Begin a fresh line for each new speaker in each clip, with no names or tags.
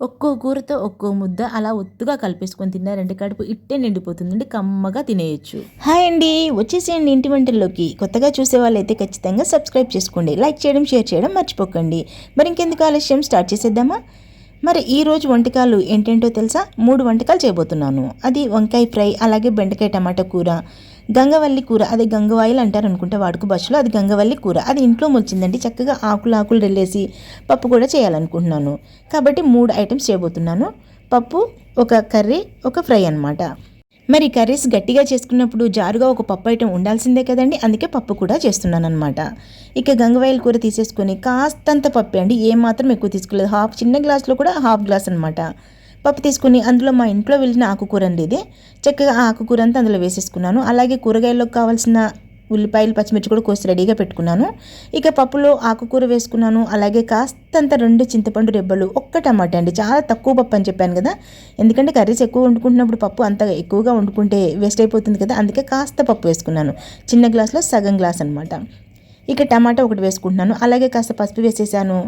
ఒక్కో కూరతో ఒక్కో ముద్ద అలా ఒత్తుగా కలిపేసుకొని తిన్నారంటే కడుపు ఇట్టే నిండిపోతుందండి కమ్మగా తినేయచ్చు. హాయ్ అండి వచ్చేసేయండి ఇంటి వంటల్లోకి. కొత్తగా చూసే వాళ్ళైతే ఖచ్చితంగా సబ్స్క్రైబ్ చేసుకోండి లైక్ చేయడం షేర్ చేయడం మర్చిపోకండి. మరి ఇంకెందుకు ఆలస్యం? స్టార్ట్ చేసేద్దామా? మరి ఈరోజు వంటకాలు ఏంటేంటో తెలుసా? మూడు వంటకాలు చేయబోతున్నాను. అది వంకాయ ఫ్రై అలాగే బెండకాయ టమాటా కూర. గంగవల్లి కూర అది గంగవాయిలు అంటారు అనుకుంటే వాడుక భాషలో అది గంగవల్లి కూర. అది ఇంట్లో మొలిచిందండి చక్కగా ఆకులు ఆకులు రెల్లేసి పప్పు కూడా చేయాలనుకుంటున్నాను. కాబట్టి మూడు ఐటమ్స్ చేయబోతున్నాను. పప్పు ఒక కర్రీ ఒక ఫ్రై అనమాట మరి కర్రీస్ గట్టిగా చేసుకున్నప్పుడు జారుగా ఒక పప్పు ఐటెం ఉండాల్సిందే కదండి? అందుకే పప్పు కూడా చేస్తున్నాను అనమాట ఇక గంగవాయిల్ కూర తీసేసుకొని కాస్తంత పప్పు అండి. ఏమాత్రం ఎక్కువ తీసుకోలేదు. హాఫ్ చిన్న గ్లాస్లో కూడా హాఫ్ గ్లాస్ అనమాట పప్పు తీసుకుని అందులో మా ఇంట్లో వెళ్ళిన ఆకుకూర అండి ఇది. చక్కగా ఆ ఆకుకూర అంతా అందులో వేసేసుకున్నాను. అలాగే కూరగాయలకు కావాల్సిన ఉల్లిపాయలు పచ్చిమిర్చి కూడా కోసి రెడీగా పెట్టుకున్నాను. ఇక పప్పులో ఆకుకూర వేసుకున్నాను. అలాగే కాస్తంత రెండు చింతపండు రెబ్బలు ఒక్క టమాటా అండి. చాలా తక్కువ పప్పు అని చెప్పాను కదా. ఎందుకంటే కర్రీస్ ఎక్కువ వండుకుంటున్నప్పుడు పప్పు అంత ఎక్కువగా వండుకుంటే వేస్ట్ అయిపోతుంది కదా. అందుకే కాస్త పప్పు వేసుకున్నాను. చిన్న గ్లాస్లో సగం గ్లాస్ అనమాట ఇక టమాటా ఒకటి వేసుకుంటున్నాను. అలాగే కాస్త పసుపు వేసేసాను.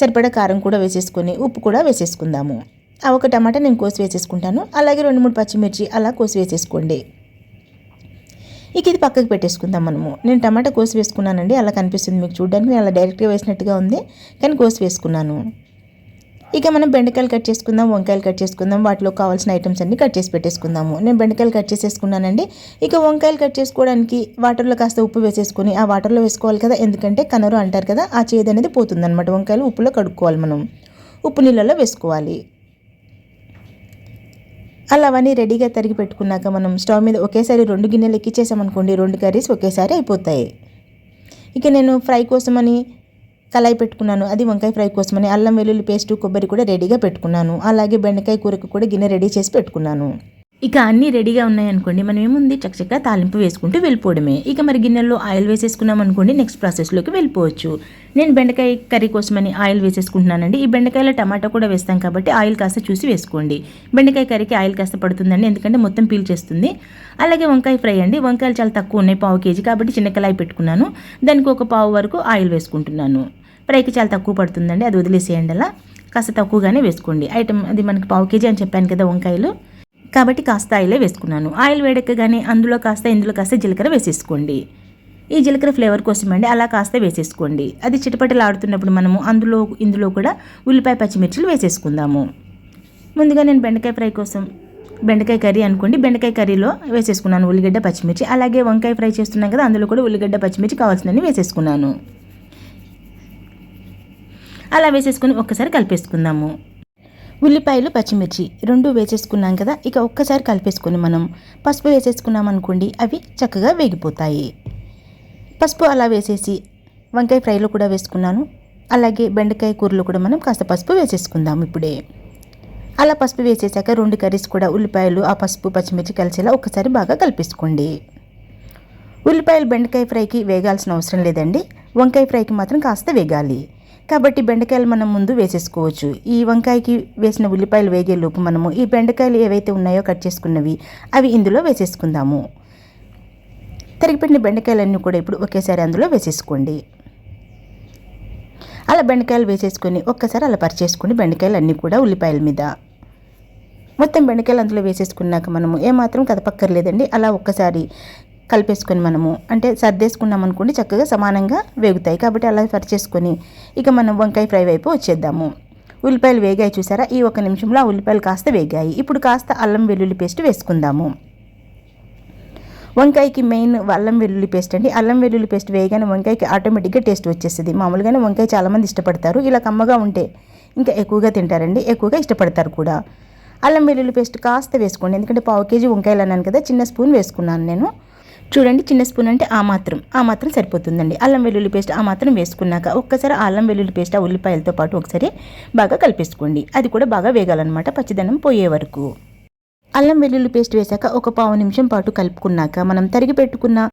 సరిపడా కారం కూడా వేసేసుకొని ఉప్పు కూడా వేసేసుకుందాము. ఒక టమాటా నేను కోసి వేసేసుకుంటాను. అలాగే రెండు మూడు పచ్చిమిర్చి అలా కోసి వేసేసుకోండి. ఇక ఇది పక్కకు పెట్టేసుకుందాం మనము. నేను టమాటా కోసి వేసుకున్నానండి. అలా కనిపిస్తుంది మీకు చూడడానికి. నేను అలా డైరెక్ట్గా వేసినట్టుగా ఉంది. కానీ కోసి వేసుకున్నాను. ఇక మనం బెండకాయలు కట్ చేసుకుందాం వంకాయలు కట్ చేసుకుందాం. వాటిలో కావాల్సిన ఐటమ్స్ అన్ని కట్ చేసి పెట్టేసుకుందాము. నేను బెండకాయలు కట్ చేసేసుకున్నానండి. ఇక వంకాయలు కట్ చేసుకోవడానికి వాటర్లో కాస్త ఉప్పు వేసేసుకొని ఆ వాటర్లో వేసుకోవాలి కదా. ఎందుకంటే కనరు అంటారు కదా ఆ చేదు అనేది పోతుందన్నమాట. వంకాయలు ఉప్పులో కడుక్కోవాలి మనం. ఉప్పు నీళ్ళలో వేసుకోవాలి. అలా అవన్నీ రెడీగా తరిగి పెట్టుకున్నాక మనం స్టవ్ మీద ఒకేసారి రెండు గిన్నెలు ఎక్కిచ్చేసామనుకోండి రెండు కర్రీస్ ఒకేసారి అయిపోతాయి. ఇక నేను ఫ్రై కోసమని కళాయి పెట్టుకున్నాను. అది వంకాయ ఫ్రై కోసమని అల్లం వెల్లుల్లి పేస్ట్ కొబ్బరి కూడా రెడీగా పెట్టుకున్నాను. అలాగే బెండకాయ కూరకు కూడా గిన్నె రెడీ చేసి పెట్టుకున్నాను. ఇక అన్నీ రెడీగా ఉన్నాయనుకోండి మనం ఏముంది? చక్కచక్క తాలింపు వేసుకుంటూ వెళ్ళిపోవడమే. ఇక మరి గిన్నెల్లో ఆయిల్ వేసేసుకున్నాం అనుకోండి నెక్స్ట్ ప్రాసెస్లోకి వెళ్ళిపోవచ్చు. నేను బెండకాయ కర్రీ కోసమని ఆయిల్ వేసేసుకుంటున్నానండి. ఈ బెండకాయలో టమాటా కూడా వేస్తాం కాబట్టి ఆయిల్ కాస్త చూసి వేసుకోండి. బెండకాయ కర్రీకి ఆయిల్ కాస్త పడుతుందండి ఎందుకంటే మొత్తం పీల్ చేస్తుంది. అలాగే వంకాయ ఫ్రై అండి. వంకాయలు చాలా తక్కువ ఉన్నాయి పావు కేజీ కాబట్టి చిన్న కళాయి పెట్టుకున్నాను. దానికి ఒక పావు వరకు ఆయిల్ వేసుకుంటున్నాను. ఫ్రైకి చాలా తక్కువ పడుతుందండి అది వదిలేసేయండి అలా. కాస్త తక్కువగానే వేసుకోండి. ఐటమ్ అది మనకి పావు కేజీ అని చెప్పాను కదా వంకాయలు. కాబట్టి కాస్త ఆయిలే వేసుకున్నాను. ఆయిల్ వేడెక్కగానే అందులో కాస్త ఇందులో కాస్త జీలకర్ర వేసేసుకోండి. ఈ జీలకర్ర ఫ్లేవర్ కోసం అండి అలా కాస్త వేసేసుకోండి. అది చిటపటలు ఆడుతున్నప్పుడు మనము అందులో ఇందులో కూడా ఉల్లిపాయ పచ్చిమిర్చిలు వేసేసుకుందాము. ముందుగా నేను బెండకాయ ఫ్రై కోసం బెండకాయ కర్రీ అనుకోండి బెండకాయ కర్రీలో వేసేసుకున్నాను ఉల్లిగడ్డ పచ్చిమిర్చి. అలాగే వంకాయ ఫ్రై చేస్తున్నాం కదా అందులో కూడా ఉల్లిగడ్డ పచ్చిమిర్చి కావాల్సినవి వేసేసుకున్నాను. అలా వేసేసుకుని ఒక్కసారి కలిపేసుకుందాము. ఉల్లిపాయలు పచ్చిమిర్చి రెండు వేసేసుకున్నాం కదా ఇక ఒక్కసారి కలిపేసుకొని మనం పసుపు వేసేసుకున్నాం అనుకోండి అవి చక్కగా వేగిపోతాయి. పసుపు అలా వేసేసి వంకాయ ఫ్రైలో కూడా వేసుకున్నాను. అలాగే బెండకాయ కూరలో కూడా మనం కాస్త పసుపు వేసేసుకుందాం ఇప్పుడే. అలా పసుపు వేసేసాక రెండు కర్రీస్ కూడా ఉల్లిపాయలు ఆ పసుపు పచ్చిమిర్చి కలిసేలా ఒకసారి బాగా కలిపేసుకోండి. ఉల్లిపాయలు బెండకాయ ఫ్రైకి వేగాల్సిన అవసరం లేదండి. వంకాయ ఫ్రైకి మాత్రం కాస్త వేగాలి. కాబట్టి బెండకాయలు మనం ముందు వేసేసుకోవచ్చు. ఈ వంకాయకి వేసిన ఉల్లిపాయలు వేగేలోపు మనము ఈ బెండకాయలు ఏవైతే ఉన్నాయో కట్ చేసుకున్నవి అవి ఇందులో వేసేసుకుందాము. తరిగిపెట్టిన బెండకాయలన్నీ కూడా ఇప్పుడు ఒకేసారి అందులో వేసేసుకోండి. అలా బెండకాయలు వేసేసుకొని ఒక్కసారి అలా పరిచేసుకోండి బెండకాయలు అన్నీ కూడా ఉల్లిపాయల మీద. మొత్తం బెండకాయలు అందులో వేసేసుకున్నాక మనము ఏమాత్రం కదపక్కర్లేదండి. అలా ఒక్కసారి కలిపేసుకొని మనము అంటే సర్దేసుకున్నాం అనుకోండి చక్కగా సమానంగా వేగుతాయి. కాబట్టి అలా చేసుకొని ఇక మనం వంకాయ ఫ్రై వైపు వచ్చేద్దాము. ఉల్లిపాయలు వేగాయి చూసారా? ఈ ఒక నిమిషంలో ఆ ఉల్లిపాయలు కాస్త వేగాయి. ఇప్పుడు కాస్త అల్లం వెల్లుల్లి పేస్ట్ వేసుకుందాము. వంకాయకి మెయిన్ అల్లం వెల్లుల్లి పేస్ట్ అండి. అల్లం వెల్లుల్లి పేస్ట్ వేయగానే వంకాయకి ఆటోమేటిక్గా టేస్ట్ వచ్చేస్తుంది. మామూలుగానే వంకాయ చాలామంది ఇష్టపడతారు. ఇలా కమ్మగా ఉంటే ఇంకా ఎక్కువగా తింటారండి. ఎక్కువగా ఇష్టపడతారు కూడా. అల్లం వెల్లుల్లి పేస్ట్ కాస్త వేసుకోండి. ఎందుకంటే పావు కేజీ వంకాయలు అన్నాను కదా చిన్న స్పూన్ వేసుకున్నాను నేను. చూడండి చిన్న స్పూన్ అంటే ఆ మాత్రం. ఆ మాత్రం సరిపోతుందండి. అల్లం వెల్లుల్లి పేస్ట్ ఆ మాత్రం వేసుకున్నాక ఒక్కసారి అల్లం వెల్లుల్లి పేస్ట్ ఆ ఉల్లిపాయలతో పాటు ఒకసారి బాగా కలిపేసుకోండి. అది కూడా బాగా వేగాలన్నమాట పచ్చిదనం పోయే వరకు. అల్లం వెల్లుల్లి పేస్ట్ వేశాక ఒక పావు నిమిషం పాటు కలుపుకున్నాక మనం తరిగి పెట్టుకున్న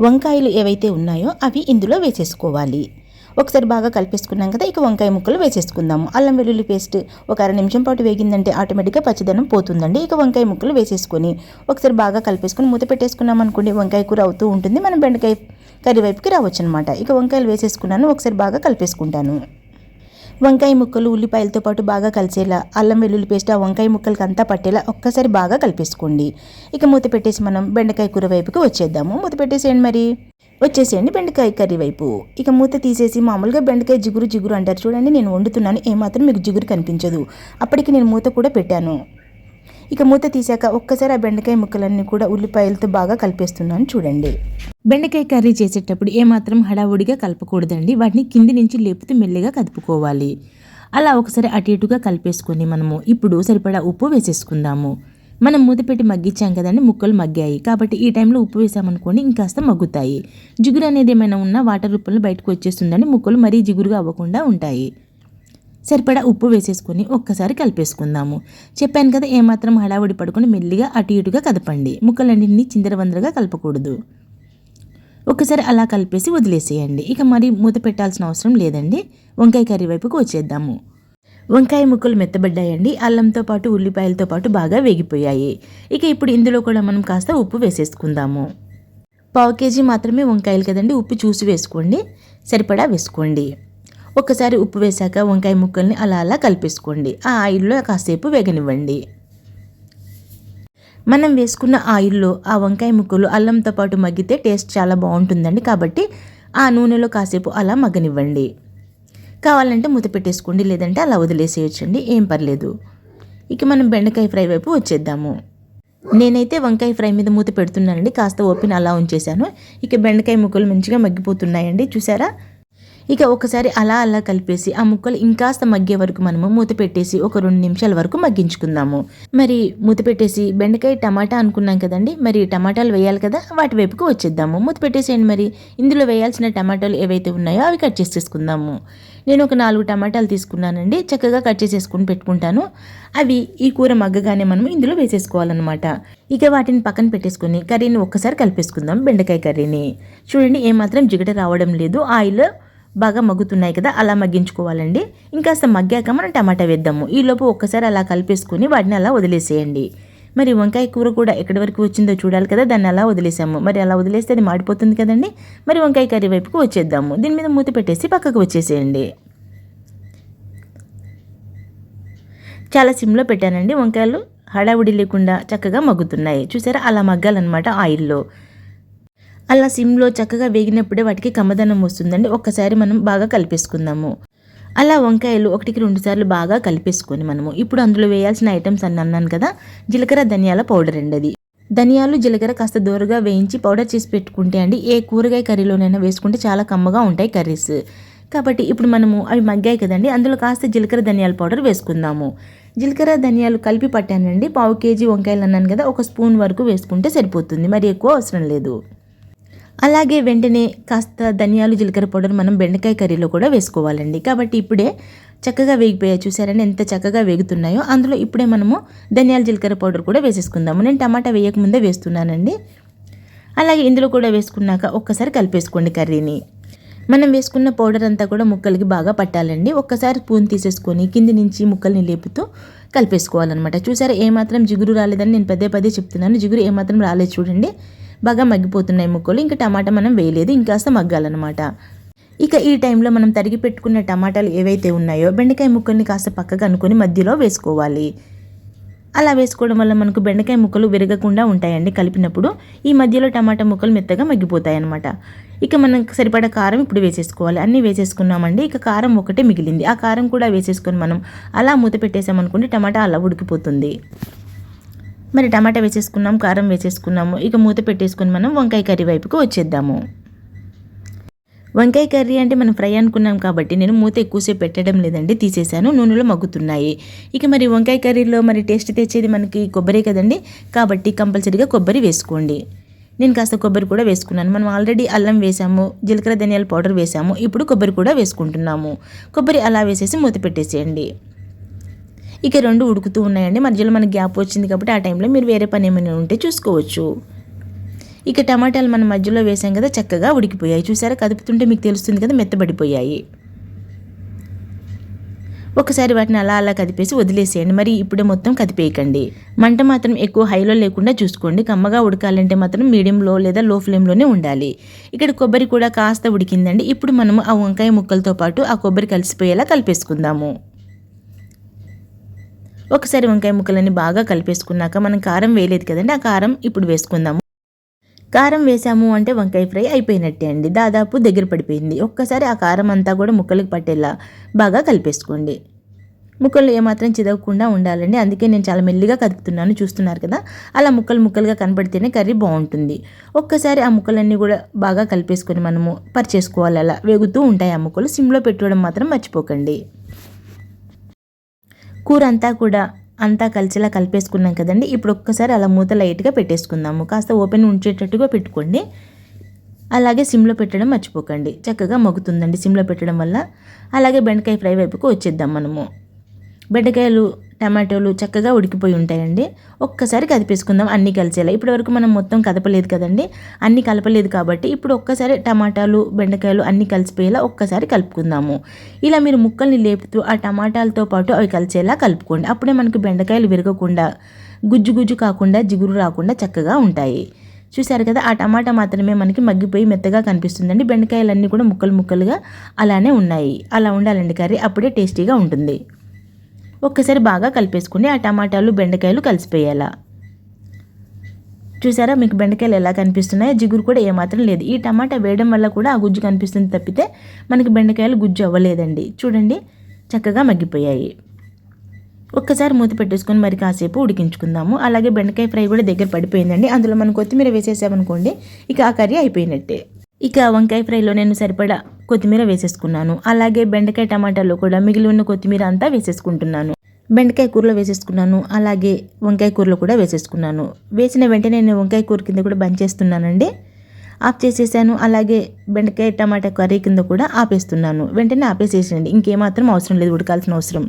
వంకాయలు ఏవైతే ఉన్నాయో అవి ఇందులో వేసేసుకోవాలి. ఒకసారి బాగా కలిపేసుకున్నాం కదా ఇక వంకాయ ముక్కలు వేసేసుకుందాము. అల్లం వెల్లుల్లి పేస్ట్ ఒక అర నిమిషం పాటు వేగిందంటే ఆటోమేటిక్గా పచ్చదనం పోతుందండి. ఇక వంకాయ ముక్కలు వేసేసుకొని ఒకసారి బాగా కలిపేసుకుని మూత పెట్టేసుకున్నాం అనుకోండి వంకాయ కూర అవుతూ ఉంటుంది. మనం బెండకాయ కర్రీ వైపుకి రావచ్చు అనమాట ఇక వంకాయలు వేసేసుకున్నాను ఒకసారి బాగా కలిపేసుకుంటాను. వంకాయ ముక్కలు ఉల్లిపాయలతో పాటు బాగా కలిసేలా అల్లం వెల్లుల్లి పేస్ట్ ఆ వంకాయ ముక్కలకి అంతా పట్టేలా ఒక్కసారి బాగా కలిపేసుకోండి. ఇక మూత పెట్టేసి మనం బెండకాయ కూర వైపుకి వచ్చేద్దాము. మూత పెట్టేసేయండి మరి. వచ్చేసేయండి బెండకాయ కర్రీ వైపు. ఇక మూత తీసేసి మామూలుగా బెండకాయ జిగురు జిగురు అంటారు చూడండి నేను వండుతున్నాను ఏమాత్రం మీకు జిగురు కనిపించదు. అప్పటికి నేను మూత కూడా పెట్టాను. ఇక మూత తీసాక ఒక్కసారి ఆ బెండకాయ ముక్కలన్నీ కూడా ఉల్లిపాయలతో బాగా కలిపేస్తున్నాను చూడండి. బెండకాయ కర్రీ చేసేటప్పుడు ఏమాత్రం హడావుడిగా కలపకూడదండి వాటిని కింది నుంచి లేపుతూ మెల్లిగా కదుపుకోవాలి. అలా ఒకసారి అటు ఇటుగా కలిపేసుకొని మనము ఇప్పుడు సరిపడా ఉప్పు వేసేసుకుందాము. మనం మూత పెట్టి మగ్గించాం కదండి ముక్కలు మగ్గాయి. కాబట్టి ఈ టైంలో ఉప్పు వేసామనుకోండి ఇంకాస్త మగ్గుతాయి. జిగురు అనేది ఏమైనా ఉన్నా వాటర్ రూపంలో బయటకు వచ్చేస్తుందని ముక్కలు మరీ జిగురుగా అవ్వకుండా ఉంటాయి. సరిపడా ఉప్పు వేసేసుకొని ఒక్కసారి కలిపేసుకుందాము. చెప్పాను కదా ఏమాత్రం హడావుడి పడుకొని మెల్లిగా అటు ఇటుగా కదపండి. ముక్కలన్నింటినీ చిందరవందరగా కలపకూడదు. ఒకసారి అలా కలిపేసి వదిలేసేయండి. ఇక మరి మూత పెట్టాల్సిన అవసరం లేదండి. వంకాయ కర్రీ వైపుకు వచ్చేద్దాము. వంకాయ ముక్కలు మెత్తబడ్డాయండి అల్లంతో పాటు ఉల్లిపాయలతో పాటు బాగా వేగిపోయాయి. ఇక ఇప్పుడు ఇందులో కూడా మనం కాస్త ఉప్పు వేసేసుకుందాము. పావు కేజీ మాత్రమే వంకాయలు కదండి ఉప్పు చూసి వేసుకోండి సరిపడా వేసుకోండి. ఒక్కసారి ఉప్పు వేశాక వంకాయ ముక్కల్ని అలా అలా కలిపేసుకోండి ఆ ఆయిల్లో కాసేపు వేగనివ్వండి. మనం వేసుకున్న ఆయిల్లో ఆ వంకాయ ముక్కలు అల్లంతో పాటు మగ్గితే టేస్ట్ చాలా బాగుంటుందండి కాబట్టి ఆ నూనెలో కాసేపు అలా మగ్గనివ్వండి. కావాలంటే మూత పెట్టేసుకోండి లేదంటే అలా వదిలేసేయచ్చండి ఏం పర్లేదు. ఇక మనం బెండకాయ ఫ్రై వైపు వచ్చేద్దాము. నేనైతే వంకాయ ఫ్రై మీద మూత పెడుతున్నానండి కాస్త ఓపెన్ అలా ఉంచేశాను. ఇక బెండకాయ ముక్కలు మంచిగా మగ్గిపోతున్నాయండి చూసారా? ఇక ఒకసారి అలా అలా కలిపేసి ఆ ముక్కలు ఇంకాస్త మగ్గే వరకు మనము మూత పెట్టేసి ఒక రెండు నిమిషాల వరకు మగ్గించుకుందాము. మరి మూత పెట్టేసి బెండకాయ టమాటా అనుకున్నాం కదండి మరి టమాటాలు వేయాలి కదా వాటి వైపుకు వచ్చేద్దాము. మూత పెట్టేసేయండి మరి. ఇందులో వేయాల్సిన టమాటాలు ఏవైతే ఉన్నాయో అవి కట్ చేసేసుకుందాము నేను ఒక నాలుగు టమాటాలు తీసుకున్నానండి చక్కగా కట్ చేసేసుకుని పెట్టుకుంటాను. అవి ఈ కూర మగ్గగానే మనం ఇందులో వేసేసుకోవాలన్నమాట. ఇక వాటిని పక్కన పెట్టేసుకుని కర్రీని ఒక్కసారి కలిపేసుకుందాం బెండకాయ కర్రీని. చూడండి ఏమాత్రం జిగట రావడం లేదు. ఆయిల్ బాగా మగ్గుతున్నాయి కదా అలా మగ్గించుకోవాలండి. ఇంకాస్త మగ్గాక మనం టమాటా వేద్దాము. ఈలోపు ఒక్కసారి అలా కలిపేసుకొని వాటిని అలా వదిలేసేయండి. మరి వంకాయ కూర కూడా ఎక్కడి వరకు వచ్చిందో చూడాలి కదా దాన్ని అలా వదిలేసాము. మరి అలా వదిలేస్తే అది మాడిపోతుంది కదండి. మరి వంకాయ కర్రీ వైపుకు వచ్చేద్దాము. దీని మీద మూత పెట్టేసి పక్కకు వచ్చేసేయండి. చాలా సిమ్లో పెట్టానండి. వంకాయలు హడావుడి లేకుండా చక్కగా మగ్గుతున్నాయి. చూసారా? అలా మగ్గాలన్నమాట ఆయిల్లో. అలా సిమ్లో చక్కగా వేగినప్పుడే వాటికి కమ్మదనం వస్తుందండి. ఒక్కసారి మనం బాగా కలిపేసుకుందాము. అలా వంకాయలు ఒకటికి రెండు సార్లు బాగా కలిపేసుకొని మనము. ఇప్పుడు అందులో వేయాల్సిన ఐటమ్స్ అని అన్నాను కదా. జీలకర్ర ధనియాల పౌడర్ అండి అది. ధనియాలు జీలకర్ర కాస్త దూరగా వేయించి పౌడర్ చేసి పెట్టుకుంటే అండి ఏ కూరగాయ కర్రీలోనైనా వేసుకుంటే చాలా కమ్మగా ఉంటాయి కర్రీస్. కాబట్టి ఇప్పుడు మనము అవి మగ్గాయి కదండి అందులో కాస్త జీలకర్ర ధనియాల పౌడర్ వేసుకుందాము. జీలకర్ర ధనియాలు కలిపి పట్టానండి. పావు కేజీ వంకాయలు అన్నాను కదా ఒక స్పూన్ వరకు వేసుకుంటే సరిపోతుంది. మరి ఎక్కువ అవసరం లేదు. అలాగే వెంటనే కాస్త ధనియాలు జీలకర్ర పౌడర్ మనం బెండకాయ కర్రీలో కూడా వేసుకోవాలండి. కాబట్టి ఇప్పుడే చక్కగా వేగిపోయాయి. చూసారని ఎంత చక్కగా వేగుతున్నాయో. అందులో ఇప్పుడే మనము ధనియాల జీలకర్ర పౌడర్ కూడా వేసేసుకుందాము. నేను టమాటా వేయకముందే వేస్తున్నానండి. అలాగే ఇందులో కూడా వేసుకున్నాక ఒక్కసారి కలిపేసుకోండి కర్రీని. మనం వేసుకున్న పౌడర్ అంతా కూడా ముక్కలకి బాగా పట్టాలండి. ఒక్కసారి స్పూన్ తీసేసుకొని కింది నుంచి ముక్కల్ని లేపుతూ కలిపేసుకోవాలన్నమాట. చూసారా ఏమాత్రం జిగురు రాలేదని నేను పదే పదే చెప్తున్నాను. జిగురు ఏమాత్రం రాలేదు చూడండి. బాగా మగ్గిపోతున్నాయి ముక్కలు. ఇంకా టమాటా మనం వేయలేదు. ఇంకాస్త మగ్గాలన్నమాట. ఇక ఈ టైంలో మనం తరిగి పెట్టుకున్న టమాటాలు ఏవైతే ఉన్నాయో బెండకాయ ముక్కల్ని కాస్త పక్కగా అనుకొని మధ్యలో వేసుకోవాలి. అలా వేసుకోవడం వల్ల మనకు బెండకాయ ముక్కలు విరగకుండా ఉంటాయండి. కలిపినప్పుడు ఈ మధ్యలో టమాటా ముక్కలు మెత్తగా మగ్గిపోతాయి అనమాట ఇక మనం సరిపడా కారం ఇప్పుడు వేసేసుకోవాలి. అన్నీ వేసేసుకున్నామండి. ఇక కారం ఒకటే మిగిలింది. ఆ కారం కూడా వేసేసుకొని మనం అలా మూత పెట్టేసామనుకుంటే టమాటా అలా ఉడికిపోతుంది. మరి టమాటా వేసేసుకున్నాం కారం వేసేసుకున్నాము. ఇక మూత పెట్టేసుకుని మనం వంకాయ కర్రీ వైపుకు వచ్చేద్దాము. వంకాయ కర్రీ అంటే మనం ఫ్రై అనుకున్నాం కాబట్టి నేను మూత ఎక్కువసేపు పెట్టడం లేదండి తీసేసాను నూనెలో మగ్గుతున్నాయి. ఇక మరి వంకాయ కర్రీలో మరి టేస్ట్ తెచ్చేది మనకి కొబ్బరి కదండి? కాబట్టి కంపల్సరీగా కొబ్బరి వేసుకోండి. నేను కాస్త కొబ్బరి కూడా వేసుకున్నాను. మనం ఆల్రెడీ అల్లం వేసాము జీలకర్ర ధనియాల పౌడర్ వేసాము. ఇప్పుడు కొబ్బరి కూడా వేసుకుంటున్నాము. కొబ్బరి అలా వేసేసి మూత పెట్టేసేయండి. ఇక రెండు ఉడుకుతూ ఉన్నాయండి. మధ్యలో మనకి గ్యాప్ వచ్చింది కాబట్టి ఆ టైంలో మీరు వేరే పని ఏమైనా ఉంటే చూసుకోవచ్చు. ఇక టమాటాలు మనం మధ్యలో వేసాం కదా చక్కగా ఉడికిపోయాయి. చూసారా? కదుపుతుంటే మీకు తెలుస్తుంది కదా మెత్తబడిపోయాయి. ఒకసారి వాటిని అలా అలా కదిపేసి వదిలేసేయండి. మరి ఇప్పుడే మొత్తం కదిపేయకండి. మంట మాత్రం ఎక్కువ హైలో లేకుండా చూసుకోండి. కమ్మగా ఉడకాలంటే మాత్రం మీడియంలో లేదా లో ఫ్లేమ్లోనే ఉండాలి. ఇక్కడ కొబ్బరి కూడా కాస్త ఉడికిందండి. ఇప్పుడు మనము ఆ వంకాయ ముక్కలతో పాటు ఆ కొబ్బరి కలిసిపోయేలా కలిపేసుకుందాము. ఒకసారి వంకాయ ముక్కలన్నీ బాగా కలిపేసుకున్నాక మనం కారం వేయలేదు కదండి ఆ కారం ఇప్పుడు వేసుకుందాము. కారం వేసాము అంటే వంకాయ ఫ్రై అయిపోయినట్టే అండి దాదాపు దగ్గర పడిపోయింది. ఒక్కసారి ఆ కారం అంతా కూడా ముక్కలకు పట్టేలా బాగా కలిపేసుకోండి. ముక్కలు ఏమాత్రం చిదవకుండా ఉండాలండి అందుకే నేను చాలా మెల్లిగా కదుపుతున్నాను చూస్తున్నారు కదా? అలా ముక్కలు ముక్కలుగా కనపడితేనే కర్రీ బాగుంటుంది. ఒక్కసారి ఆ ముక్కలన్నీ కూడా బాగా కలిపేసుకొని మనము పరిచేసుకోవాలి అలా వేగుతూ ఉంటాయి ఆ ముక్కలు. సిమ్లో పెట్టుకోవడం మాత్రం మర్చిపోకండి. కూర అంతా కూడా అంతా కలిసిలా కలిపేసుకున్నాం కదండి. ఇప్పుడు ఒక్కసారి అలా మూత లైట్గా పెట్టేసుకుందాము. కాస్త ఓపెన్ ఉంచేటట్టుగా పెట్టుకోండి. అలాగే సిమ్లో పెట్టడం మర్చిపోకండి. చక్కగా మగ్గుతుందండి సిమ్లో పెట్టడం వల్ల. అలాగే బెండకాయ ఫ్రై వైపుకు వచ్చేద్దాం మనము. బెండకాయలు టమాటోలు చక్కగా ఉడికిపోయి ఉంటాయండి. ఒక్కసారి కదిపేసుకుందాం అన్నీ కలిసేలా. ఇప్పటి వరకు మనం మొత్తం కదపలేదు కదండి. అన్నీ కలపలేదు కాబట్టి ఇప్పుడు ఒక్కసారి టమాటాలు బెండకాయలు అన్నీ కలిసిపోయేలా ఒక్కసారి కలుపుకుందాము. ఇలా మీరు ముక్కల్ని లేపుతూ ఆ టమాటాలతో పాటు అవి కలిసేలా కలుపుకోండి. అప్పుడే మనకు బెండకాయలు విరగకుండా గుజ్జు గుజ్జు కాకుండా జిగురు రాకుండా చక్కగా ఉంటాయి. చూశారు కదా ఆ టమాటా మాత్రమే మనకి మగ్గిపోయి మెత్తగా కనిపిస్తుందండి. బెండకాయలన్నీ కూడా ముక్కలు ముక్కలుగా అలానే ఉన్నాయి. అలా ఉండాలండి కర్రీ. అప్పుడే టేస్టీగా ఉంటుంది. ఒక్కసారి బాగా కలిపేసుకుని ఆ టమాటాలు బెండకాయలు కలిసిపోయేలా. చూసారా? మీకు బెండకాయలు ఎలా కనిపిస్తున్నాయో? జిగురు కూడా ఏమాత్రం లేదు. ఈ టమాటా వేయడం వల్ల కూడా ఆ గుజ్జు కనిపిస్తుంది తప్పితే మనకి బెండకాయలు గుజ్జు అవ్వలేదండి. చూడండి చక్కగా మగ్గిపోయాయి. ఒక్కసారి మూత పెట్టేసుకొని మరి కాసేపు ఉడికించుకుందాము. అలాగే బెండకాయ ఫ్రై కూడా దగ్గర పడిపోయిందండి. అందులో మనం కొత్తిమీర వేసేసామనుకోండి ఇక ఆ కర్రీ అయిపోయినట్టే. ఇక వంకాయ ఫ్రైలో నేను సరిపడా కొత్తిమీర వేసేసుకున్నాను. అలాగే బెండకాయ టమాటాలో కూడా మిగిలి ఉన్న కొత్తిమీర అంతా వేసేసుకుంటున్నాను. బెండకాయ కూరలో వేసేసుకున్నాను. అలాగే వంకాయ కూరలో కూడా వేసేసుకున్నాను. వేసిన వెంటనే నేను వంకాయ కూర కింద కూడా బంద్ చేస్తున్నానండి. ఆఫ్ చేసేసాను. అలాగే బెండకాయ టమాటా కర్రీ కింద కూడా ఆపేస్తున్నాను. వెంటనే ఆపేసేసండి ఇంకేమాత్రం అవసరం లేదు. ఉడకాల్సిన అవసరం.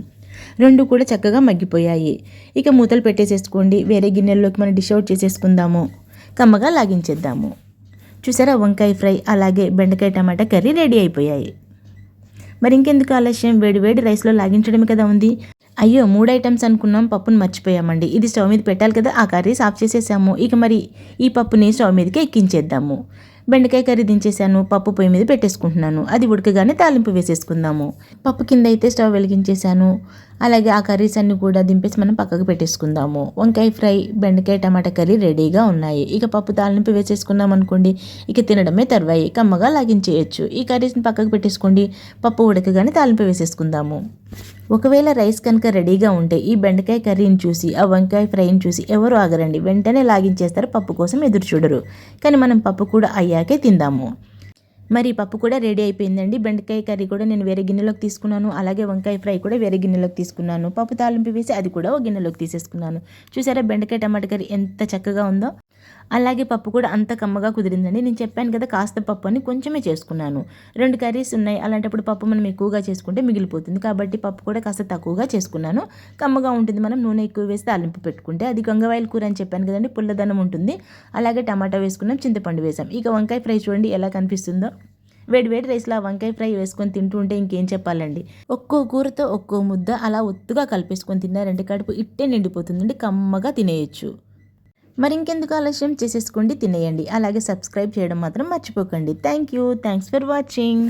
రెండు కూడా చక్కగా మగ్గిపోయాయి. ఇక మూతలు పెట్టేసేసుకోండి. వేరే గిన్నెల్లోకి మనం డిష్ అవుట్ చేసేసుకుందాము. కమ్మగా లాగించేద్దాము. చూసారా? వంకాయ ఫ్రై అలాగే బెండకాయ టమాటా కర్రీ రెడీ అయిపోయాయి. మరి ఇంకెందుకు ఆలస్యం? వేడి వేడి రైస్లో లాగించడమే కదా ఉంది. అయ్యో మూడు ఐటమ్స్ అనుకున్నాం. పప్పును మర్చిపోయామండి. ఇది స్టవ్ మీద పెట్టాలి కదా. ఆ కర్రీ సాఫ్ చేసేసాము. ఇక మరి ఈ పప్పుని స్టవ్ మీదకి ఎక్కించేద్దాము. బెండకాయ కర్రీ దించేసాను పప్పు పొయ్యి మీద పెట్టేసుకుంటున్నాను. అది ఉడకగానే తాలింపు వేసేసుకుందాము. పప్పు కింద అయితే స్టవ్ వెలిగించేశాను. అలాగే ఆ కర్రీస్ అన్ని కూడా దింపేసి మనం పక్కకు పెట్టేసుకుందాము. వంకాయ ఫ్రై బెండకాయ టమాటా కర్రీ రెడీగా ఉన్నాయి. ఇక పప్పు తాలింపు వేసేసుకున్నాం అనుకోండి. ఇక తినడమే తర్వాయి. కమ్మగా లాగించేయచ్చు ఈ కర్రీస్ని పక్కకు పెట్టేసుకోండి. పప్పు ఉడకగానే తాలింపు వేసేసుకుందాము. ఒకవేళ రైస్ కనుక రెడీగా ఉంటే ఈ బెండకాయ కర్రీని చూసి ఆ వంకాయ ఫ్రైని చూసి ఎవరు ఆగరండి. వెంటనే లాగించేస్తారు పప్పు కోసం ఎదురు చూడరు. కానీ మనం పప్పు కూడా అయ్యాకే తిందాము. మరి పప్పు కూడా రెడీ అయిపోయిందండి. బెండకాయ కర్రీ కూడా నేను వేరే గిన్నెలోకి తీసుకున్నాను. అలాగే వంకాయ ఫ్రై కూడా వేరే గిన్నెలోకి తీసుకున్నాను. పప్పు తాలింపు వేసి అది కూడా ఒక గిన్నెలోకి తీసేసుకున్నాను. చూసారా బెండకాయ టమాటా కర్రీ ఎంత చక్కగా ఉందో? అలాగే పప్పు కూడా అంత కమ్మగా కుదిరిందండి. నేను చెప్పాను కదా కాస్త పప్పు అని కొంచెమే చేసుకున్నాను. రెండు కర్రీస్ ఉన్నాయి. అలాంటప్పుడు పప్పు మనం ఎక్కువగా చేసుకుంటే మిగిలిపోతుంది. కాబట్టి పప్పు కూడా కాస్త తక్కువగా చేసుకున్నాను. కమ్మగా ఉంటుంది మనం నూనె ఎక్కువ వేస్తే అలింపు పెట్టుకుంటే. అది గంగవాయిల కూర అని చెప్పాను కదండి పుల్లదనం ఉంటుంది. అలాగే టమాటా వేసుకున్నాం చింతపండు వేసాం. ఇక వంకాయ ఫ్రై చూడండి ఎలా కనిపిస్తుందో. వేడి వేడి రైస్లో వంకాయ ఫ్రై వేసుకొని తింటూ ఉంటే ఇంకేం చెప్పాలండి. ఒక్కో కూరతో ఒక్కో ముద్ద అలా ఒత్తుగా కలిపేసుకొని తిన్నారంటే కడుపు ఇట్టే నిండిపోతుందండి. కమ్మగా తినేయచ్చు. మరి ఇంకెందుకు ఆలస్యం? చేసేసుకోండి తినేయండి. అలాగే సబ్స్క్రైబ్ చేయడం మాత్రం మర్చిపోకండి. Thank you. Thanks for watching.